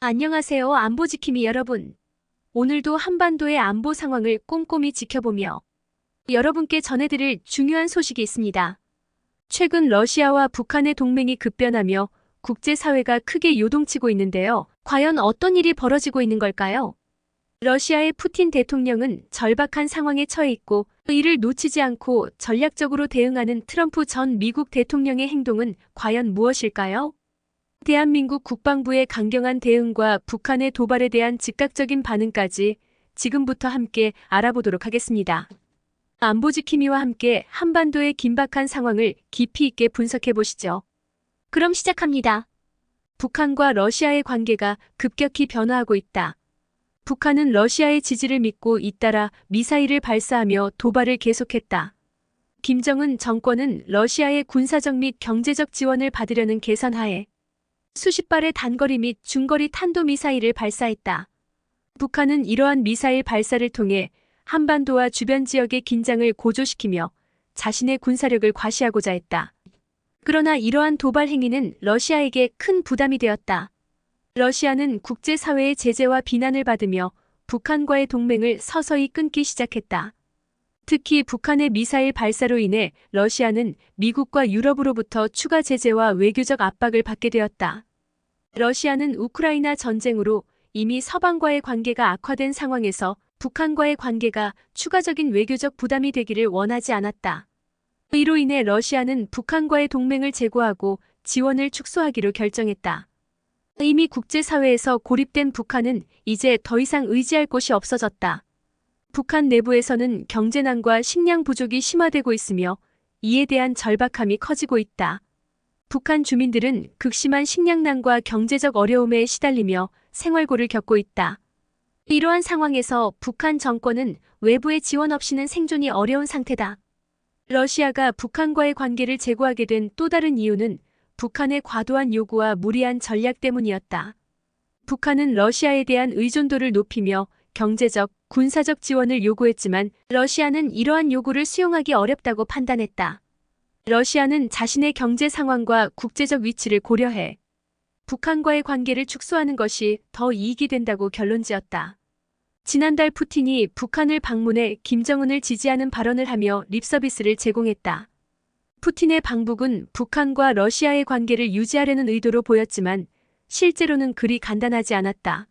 안녕하세요, 안보지킴이 여러분. 오늘도 한반도의 안보 상황을 꼼꼼히 지켜보며 여러분께 전해드릴 중요한 소식이 있습니다. 최근 러시아와 북한의 동맹이 급변하며 국제사회가 크게 요동치고 있는데요. 과연 어떤 일이 벌어지고 있는 걸까요? 러시아의 푸틴 대통령은 절박한 상황에 처해 있고 이를 놓치지 않고 전략적으로 대응하는 트럼프 전 미국 대통령의 행동은 과연 무엇일까요? 대한민국 국방부의 강경한 대응과 북한의 도발에 대한 즉각적인 반응까지 지금부터 함께 알아보도록 하겠습니다. 안보 지킴이와 함께 한반도의 긴박한 상황을 깊이 있게 분석해 보시죠. 그럼 시작합니다. 북한과 러시아의 관계가 급격히 변화하고 있다. 북한은 러시아의 지지를 믿고 잇따라 미사일을 발사하며 도발을 계속했다. 김정은 정권은 러시아의 군사적 및 경제적 지원을 받으려는 계산하에 수십 발의 단거리 및 중거리 탄도미사일을 발사했다. 북한은 이러한 미사일 발사를 통해 한반도와 주변 지역의 긴장을 고조시키며 자신의 군사력을 과시하고자 했다. 그러나 이러한 도발 행위는 러시아에게 큰 부담이 되었다. 러시아는 국제사회의 제재와 비난을 받으며 북한과의 동맹을 서서히 끊기 시작했다. 특히 북한의 미사일 발사로 인해 러시아는 미국과 유럽으로부터 추가 제재와 외교적 압박을 받게 되었다. 러시아는 우크라이나 전쟁으로 이미 서방과의 관계가 악화된 상황에서 북한과의 관계가 추가적인 외교적 부담이 되기를 원하지 않았다. 이로 인해 러시아는 북한과의 동맹을 제고하고 지원을 축소하기로 결정했다. 이미 국제사회에서 고립된 북한은 이제 더 이상 의지할 곳이 없어졌다. 북한 내부에서는 경제난과 식량 부족이 심화되고 있으며 이에 대한 절박함이 커지고 있다. 북한 주민들은 극심한 식량난과 경제적 어려움에 시달리며 생활고를 겪고 있다. 이러한 상황에서 북한 정권은 외부의 지원 없이는 생존이 어려운 상태다. 러시아가 북한과의 관계를 제고하게 된 또 다른 이유는 북한의 과도한 요구와 무리한 전략 때문이었다. 북한은 러시아에 대한 의존도를 높이며 경제적, 군사적 지원을 요구했지만 러시아는 이러한 요구를 수용하기 어렵다고 판단했다. 러시아는 자신의 경제 상황과 국제적 위치를 고려해 북한과의 관계를 축소하는 것이 더 이익이 된다고 결론지었다. 지난달 푸틴이 북한을 방문해 김정은을 지지하는 발언을 하며 립서비스를 제공했다. 푸틴의 방북은 북한과 러시아의 관계를 유지하려는 의도로 보였지만 실제로는 그리 간단하지 않았다.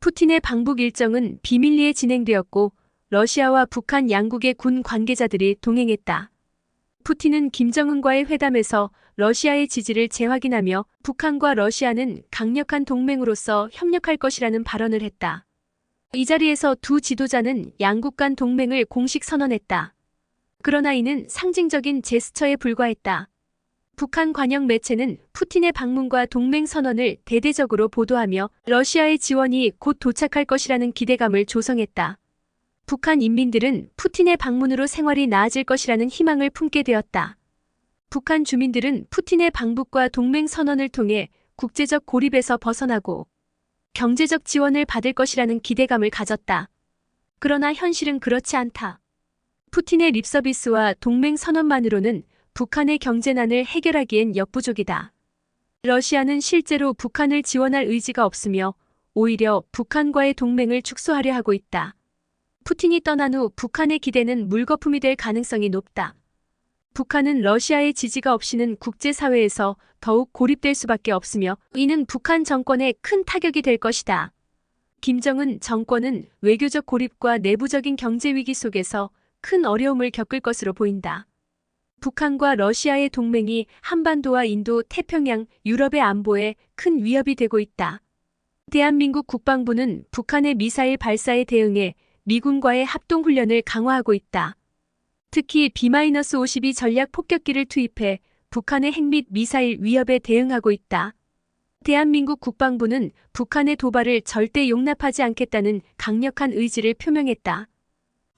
푸틴의 방북 일정은 비밀리에 진행되었고 러시아와 북한 양국의 군 관계자들이 동행했다. 푸틴은 김정은과의 회담에서 러시아의 지지를 재확인하며 북한과 러시아는 강력한 동맹으로서 협력할 것이라는 발언을 했다. 이 자리에서 두 지도자는 양국 간 동맹을 공식 선언했다. 그러나 이는 상징적인 제스처에 불과했다. 북한 관영 매체는 푸틴의 방문과 동맹 선언을 대대적으로 보도하며 러시아의 지원이 곧 도착할 것이라는 기대감을 조성했다. 북한 인민들은 푸틴의 방문으로 생활이 나아질 것이라는 희망을 품게 되었다. 북한 주민들은 푸틴의 방북과 동맹 선언을 통해 국제적 고립에서 벗어나고 경제적 지원을 받을 것이라는 기대감을 가졌다. 그러나 현실은 그렇지 않다. 푸틴의 립서비스와 동맹 선언만으로는 북한의 경제난을 해결하기엔 역부족이다. 러시아는 실제로 북한을 지원할 의지가 없으며 오히려 북한과의 동맹을 축소하려 하고 있다. 푸틴이 떠난 후 북한의 기대는 물거품이 될 가능성이 높다. 북한은 러시아의 지지가 없이는 국제사회에서 더욱 고립될 수밖에 없으며 이는 북한 정권에 큰 타격이 될 것이다. 김정은 정권은 외교적 고립과 내부적인 경제 위기 속에서 큰 어려움을 겪을 것으로 보인다. 북한과 러시아의 동맹이 한반도와 인도, 태평양, 유럽의 안보에 큰 위협이 되고 있다. 대한민국 국방부는 북한의 미사일 발사에 대응해 미군과의 합동훈련을 강화하고 있다. 특히 B-52 전략 폭격기를 투입해 북한의 핵 및 미사일 위협에 대응하고 있다. 대한민국 국방부는 북한의 도발을 절대 용납하지 않겠다는 강력한 의지를 표명했다.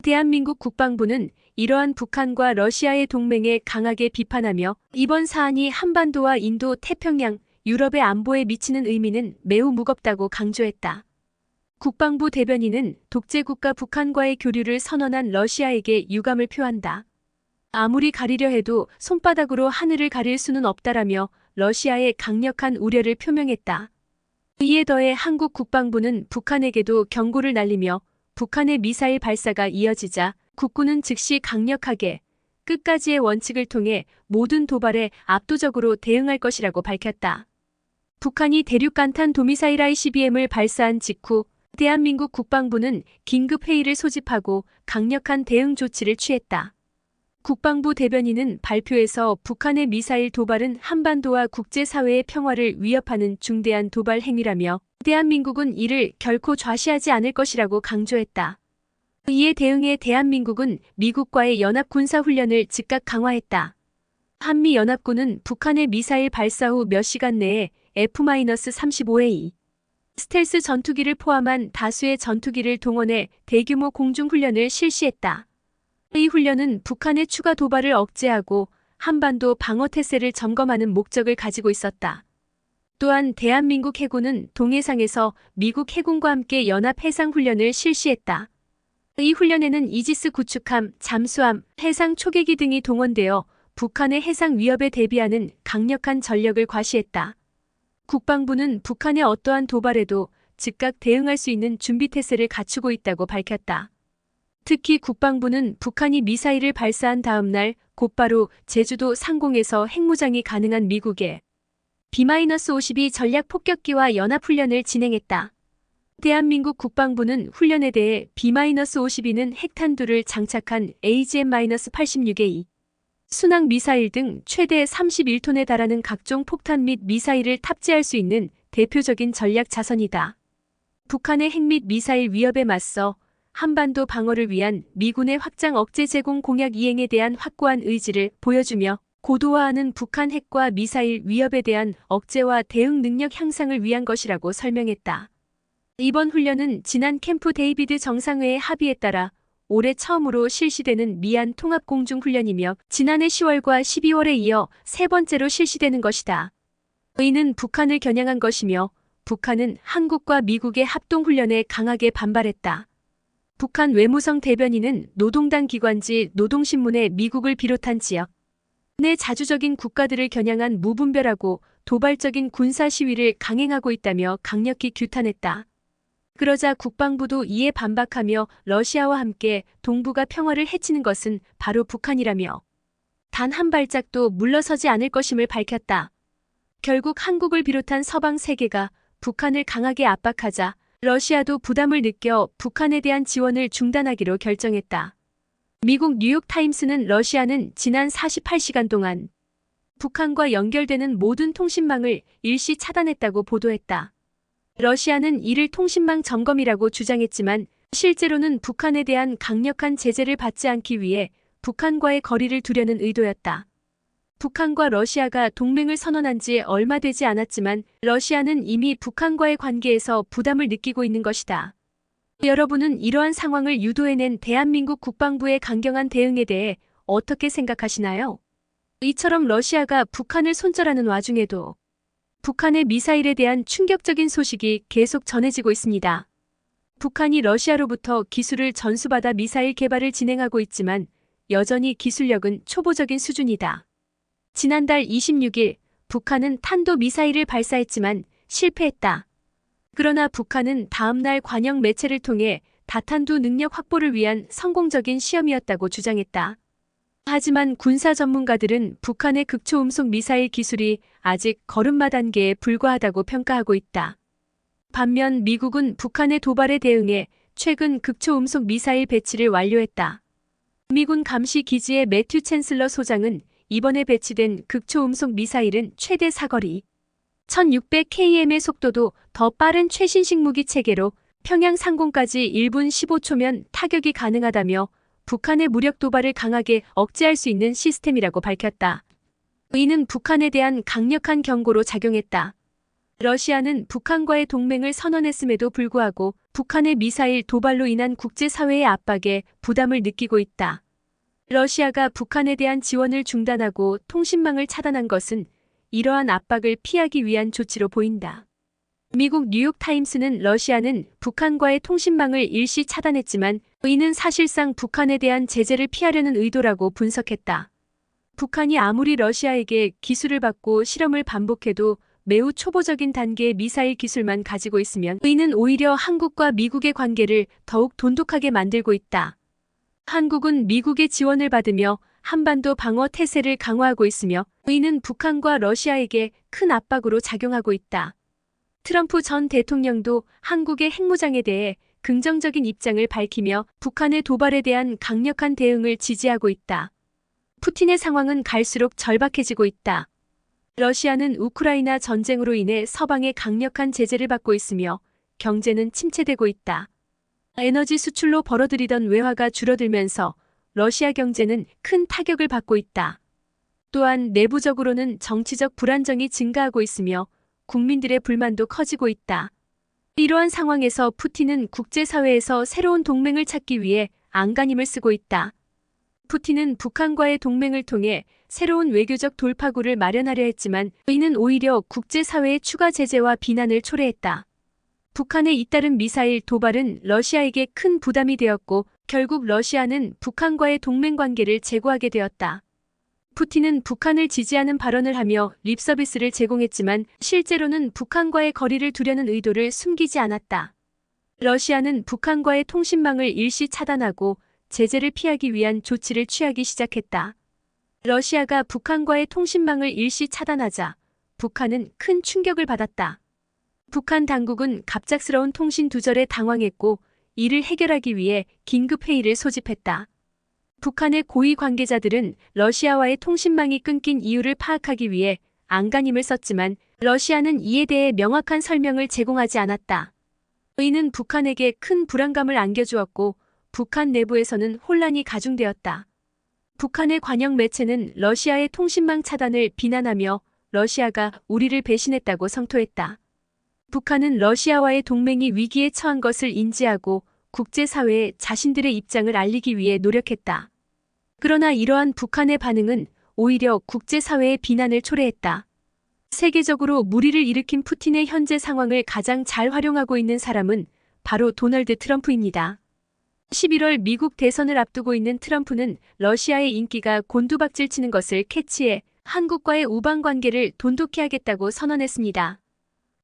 대한민국 국방부는 이러한 북한과 러시아의 동맹에 강하게 비판하며 이번 사안이 한반도와 인도, 태평양, 유럽의 안보에 미치는 의미는 매우 무겁다고 강조했다. 국방부 대변인은 독재국가 북한과의 교류를 선언한 러시아에게 유감을 표한다. 아무리 가리려 해도 손바닥으로 하늘을 가릴 수는 없다라며 러시아에 강력한 우려를 표명했다. 이에 더해 한국 국방부는 북한에게도 경고를 날리며 북한의 미사일 발사가 이어지자 국군은 즉시 강력하게 끝까지의 원칙을 통해 모든 도발에 압도적으로 대응할 것이라고 밝혔다. 북한이 대륙간탄 도미사일 ICBM을 발사한 직후 대한민국 국방부는 긴급 회의를 소집하고 강력한 대응 조치를 취했다. 국방부 대변인은 발표에서 북한의 미사일 도발은 한반도와 국제사회의 평화를 위협하는 중대한 도발 행위라며 대한민국은 이를 결코 좌시하지 않을 것이라고 강조했다. 이에 대응해 대한민국은 미국과의 연합 군사 훈련을 즉각 강화했다. 한미 연합군은 북한의 미사일 발사 후 몇 시간 내에 F-35A 스텔스 전투기를 포함한 다수의 전투기를 동원해 대규모 공중 훈련을 실시했다. 이 훈련은 북한의 추가 도발을 억제하고 한반도 방어 태세를 점검하는 목적을 가지고 있었다. 또한 대한민국 해군은 동해상에서 미국 해군과 함께 연합 해상 훈련을 실시했다. 이 훈련에는 이지스 구축함, 잠수함, 해상 초계기 등이 동원되어 북한의 해상 위협에 대비하는 강력한 전력을 과시했다. 국방부는 북한의 어떠한 도발에도 즉각 대응할 수 있는 준비 태세를 갖추고 있다고 밝혔다. 특히 국방부는 북한이 미사일을 발사한 다음 날 곧바로 제주도 상공에서 핵무장이 가능한 미국에 B-52 전략 폭격기와 연합훈련을 진행했다. 대한민국 국방부는 훈련에 대해 B-52는 핵탄두를 장착한 AGM-86A 순항 미사일 등 최대 31톤에 달하는 각종 폭탄 및 미사일을 탑재할 수 있는 대표적인 전략 자선이다. 북한의 핵 및 미사일 위협에 맞서 한반도 방어를 위한 미군의 확장 억제 제공 공약 이행에 대한 확고한 의지를 보여주며 고도화하는 북한 핵과 미사일 위협에 대한 억제와 대응 능력 향상을 위한 것이라고 설명했다. 이번 훈련은 지난 캠프 데이비드 정상회의 합의에 따라 올해 처음으로 실시되는 미안 통합 공중 훈련이며 지난해 10월과 12월에 이어 세 번째로 실시되는 것이다. 이는 북한을 겨냥한 것이며 북한은 한국과 미국의 합동 훈련에 강하게 반발했다. 북한 외무성 대변인은 노동당 기관지 노동신문에 미국을 비롯한 지역 내 자주적인 국가들을 겨냥한 무분별하고 도발적인 군사 시위를 강행하고 있다며 강력히 규탄했다. 그러자 국방부도 이에 반박하며 러시아와 함께 동북아 평화를 해치는 것은 바로 북한이라며 단 한 발짝도 물러서지 않을 것임을 밝혔다. 결국 한국을 비롯한 서방 세계가 북한을 강하게 압박하자 러시아도 부담을 느껴 북한에 대한 지원을 중단하기로 결정했다. 미국 뉴욕타임스는 러시아는 지난 48시간 동안 북한과 연결되는 모든 통신망을 일시 차단했다고 보도했다. 러시아는 이를 통신망 점검이라고 주장했지만 실제로는 북한에 대한 강력한 제재를 받지 않기 위해 북한과의 거리를 두려는 의도였다. 북한과 러시아가 동맹을 선언한 지 얼마 되지 않았지만 러시아는 이미 북한과의 관계에서 부담을 느끼고 있는 것이다. 여러분은 이러한 상황을 유도해낸 대한민국 국방부의 강경한 대응에 대해 어떻게 생각하시나요? 이처럼 러시아가 북한을 손절하는 와중에도 북한의 미사일에 대한 충격적인 소식이 계속 전해지고 있습니다. 북한이 러시아로부터 기술을 전수받아 미사일 개발을 진행하고 있지만 여전히 기술력은 초보적인 수준이다. 지난달 26일 북한은 탄도 미사일을 발사했지만 실패했다. 그러나 북한은 다음날 관영 매체를 통해 다탄두 능력 확보를 위한 성공적인 시험이었다고 주장했다. 하지만 군사 전문가들은 북한의 극초음속 미사일 기술이 아직 걸음마 단계에 불과하다고 평가하고 있다. 반면 미국은 북한의 도발에 대응해 최근 극초음속 미사일 배치를 완료했다. 미군 감시 기지의 매튜 챈슬러 소장은 이번에 배치된 극초음속 미사일은 최대 사거리 1600km의 속도도 더 빠른 최신식 무기 체계로 평양 상공까지 1분 15초면 타격이 가능하다며 북한의 무력 도발을 강하게 억제할 수 있는 시스템이라고 밝혔다. 이는 북한에 대한 강력한 경고로 작용했다. 러시아는 북한과의 동맹을 선언했음에도 불구하고 북한의 미사일 도발로 인한 국제사회의 압박에 부담을 느끼고 있다. 러시아가 북한에 대한 지원을 중단하고 통신망을 차단한 것은 이러한 압박을 피하기 위한 조치로 보인다. 미국 뉴욕타임스는 러시아는 북한과의 통신망을 일시 차단했지만 이는 사실상 북한에 대한 제재를 피하려는 의도라고 분석했다. 북한이 아무리 러시아에게 기술을 받고 실험을 반복해도 매우 초보적인 단계의 미사일 기술만 가지고 있으면 이는 오히려 한국과 미국의 관계를 더욱 돈독하게 만들고 있다. 한국은 미국의 지원을 받으며 한반도 방어 태세를 강화하고 있으며 이는 북한과 러시아에게 큰 압박으로 작용하고 있다. 트럼프 전 대통령도 한국의 핵무장에 대해 긍정적인 입장을 밝히며 북한의 도발에 대한 강력한 대응을 지지하고 있다. 푸틴의 상황은 갈수록 절박해지고 있다. 러시아는 우크라이나 전쟁으로 인해 서방의 강력한 제재를 받고 있으며 경제는 침체되고 있다. 에너지 수출로 벌어들이던 외화가 줄어들면서 러시아 경제는 큰 타격을 받고 있다. 또한 내부적으로는 정치적 불안정이 증가하고 있으며 국민들의 불만도 커지고 있다. 이러한 상황에서 푸틴은 국제사회에서 새로운 동맹을 찾기 위해 안간힘을 쓰고 있다. 푸틴은 북한과의 동맹을 통해 새로운 외교적 돌파구를 마련하려 했지만 이는 오히려 국제사회의 추가 제재와 비난을 초래했다. 북한의 잇따른 미사일 도발은 러시아에게 큰 부담이 되었고 결국 러시아는 북한과의 동맹 관계를 재고하게 되었다. 푸틴은 북한을 지지하는 발언을 하며 립서비스를 제공했지만 실제로는 북한과의 거리를 두려는 의도를 숨기지 않았다. 러시아는 북한과의 통신망을 일시 차단하고 제재를 피하기 위한 조치를 취하기 시작했다. 러시아가 북한과의 통신망을 일시 차단하자 북한은 큰 충격을 받았다. 북한 당국은 갑작스러운 통신 두절에 당황했고 이를 해결하기 위해 긴급 회의를 소집했다. 북한의 고위 관계자들은 러시아와의 통신망이 끊긴 이유를 파악하기 위해 안간힘을 썼지만 러시아는 이에 대해 명확한 설명을 제공하지 않았다. 이는 북한에게 큰 불안감을 안겨주었고 북한 내부에서는 혼란이 가중되었다. 북한의 관영 매체는 러시아의 통신망 차단을 비난하며 러시아가 우리를 배신했다고 성토했다. 북한은 러시아와의 동맹이 위기에 처한 것을 인지하고 국제사회에 자신들의 입장을 알리기 위해 노력했다. 그러나 이러한 북한의 반응은 오히려 국제사회의 비난을 초래했다. 세계적으로 무리를 일으킨 푸틴의 현재 상황을 가장 잘 활용하고 있는 사람은 바로 도널드 트럼프입니다. 11월 미국 대선을 앞두고 있는 트럼프는 러시아의 인기가 곤두박질 치는 것을 캐치해 한국과의 우방 관계를 돈독히 하겠다고 선언했습니다.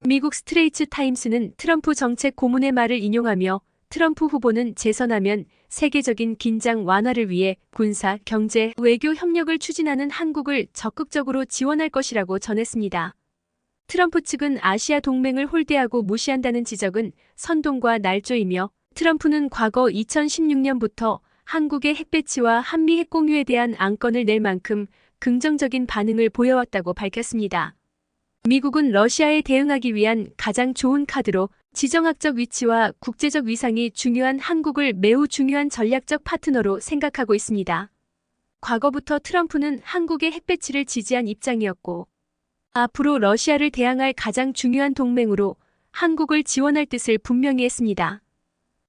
미국 스트레이트 타임스는 트럼프 정책 고문의 말을 인용하며 트럼프 후보는 재선하면 세계적인 긴장 완화를 위해 군사, 경제, 외교 협력을 추진하는 한국을 적극적으로 지원할 것이라고 전했습니다. 트럼프 측은 아시아 동맹을 홀대하고 무시한다는 지적은 선동과 날조이며 트럼프는 과거 2016년부터 한국의 핵배치와 한미 핵공유에 대한 안건을 낼 만큼 긍정적인 반응을 보여왔다고 밝혔습니다. 미국은 러시아에 대응하기 위한 가장 좋은 카드로 지정학적 위치와 국제적 위상이 중요한 한국을 매우 중요한 전략적 파트너로 생각하고 있습니다. 과거부터 트럼프는 한국의 핵 배치를 지지한 입장이었고 앞으로 러시아를 대항할 가장 중요한 동맹으로 한국을 지원할 뜻을 분명히 했습니다.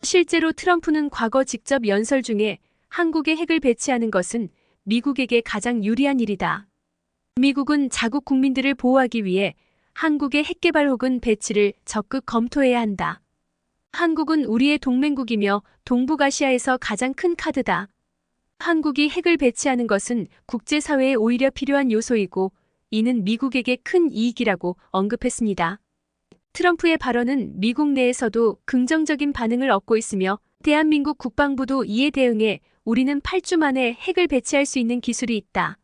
실제로 트럼프는 과거 직접 연설 중에 한국의 핵을 배치하는 것은 미국에게 가장 유리한 일이다. 미국은 자국 국민들을 보호하기 위해 한국의 핵개발 혹은 배치를 적극 검토해야 한다. 한국은 우리의 동맹국이며 동북아시아에서 가장 큰 카드다. 한국이 핵을 배치하는 것은 국제사회에 오히려 필요한 요소이고 이는 미국에게 큰 이익이라고 언급했습니다. 트럼프의 발언은 미국 내에서도 긍정적인 반응을 얻고 있으며 대한민국 국방부도 이에 대응해 우리는 8주 만에 핵을 배치할 수 있는 기술이 있다.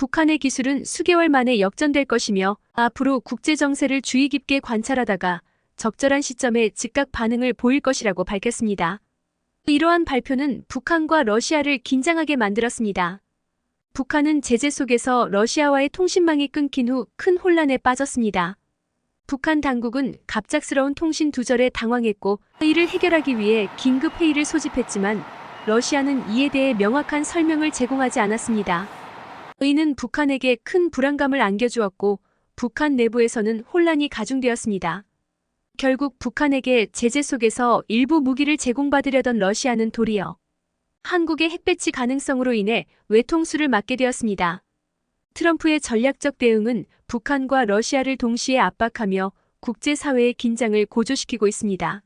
북한의 기술은 수개월 만에 역전될 것이며 앞으로 국제 정세를 주의 깊게 관찰하다가 적절한 시점에 즉각 반응을 보일 것이라고 밝혔습니다. 이러한 발표는 북한과 러시아를 긴장하게 만들었습니다. 북한은 제재 속에서 러시아와의 통신망이 끊긴 후 큰 혼란에 빠졌습니다. 북한 당국은 갑작스러운 통신 두절에 당황했고 이를 해결하기 위해 긴급 회의를 소집했지만 러시아는 이에 대해 명확한 설명을 제공하지 않았습니다. 이는 북한에게 큰 불안감을 안겨주었고 북한 내부에서는 혼란이 가중되었습니다. 결국 북한에게 제재 속에서 일부 무기를 제공받으려던 러시아는 도리어 한국의 핵배치 가능성으로 인해 외통수를 맞게 되었습니다. 트럼프의 전략적 대응은 북한과 러시아를 동시에 압박하며 국제사회의 긴장을 고조시키고 있습니다.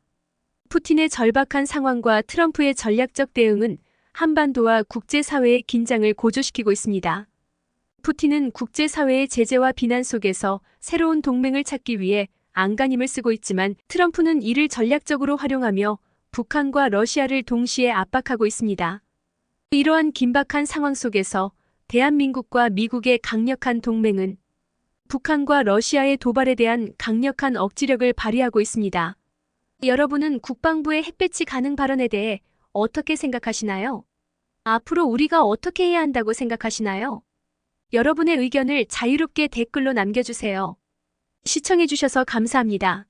푸틴의 절박한 상황과 트럼프의 전략적 대응은 한반도와 국제사회의 긴장을 고조시키고 있습니다. 푸틴은 국제사회의 제재와 비난 속에서 새로운 동맹을 찾기 위해 안간힘을 쓰고 있지만 트럼프는 이를 전략적으로 활용하며 북한과 러시아를 동시에 압박하고 있습니다. 이러한 긴박한 상황 속에서 대한민국과 미국의 강력한 동맹은 북한과 러시아의 도발에 대한 강력한 억지력을 발휘하고 있습니다. 여러분은 국방부의 핵배치 가능 발언에 대해 어떻게 생각하시나요? 앞으로 우리가 어떻게 해야 한다고 생각하시나요? 여러분의 의견을 자유롭게 댓글로 남겨주세요. 시청해주셔서 감사합니다.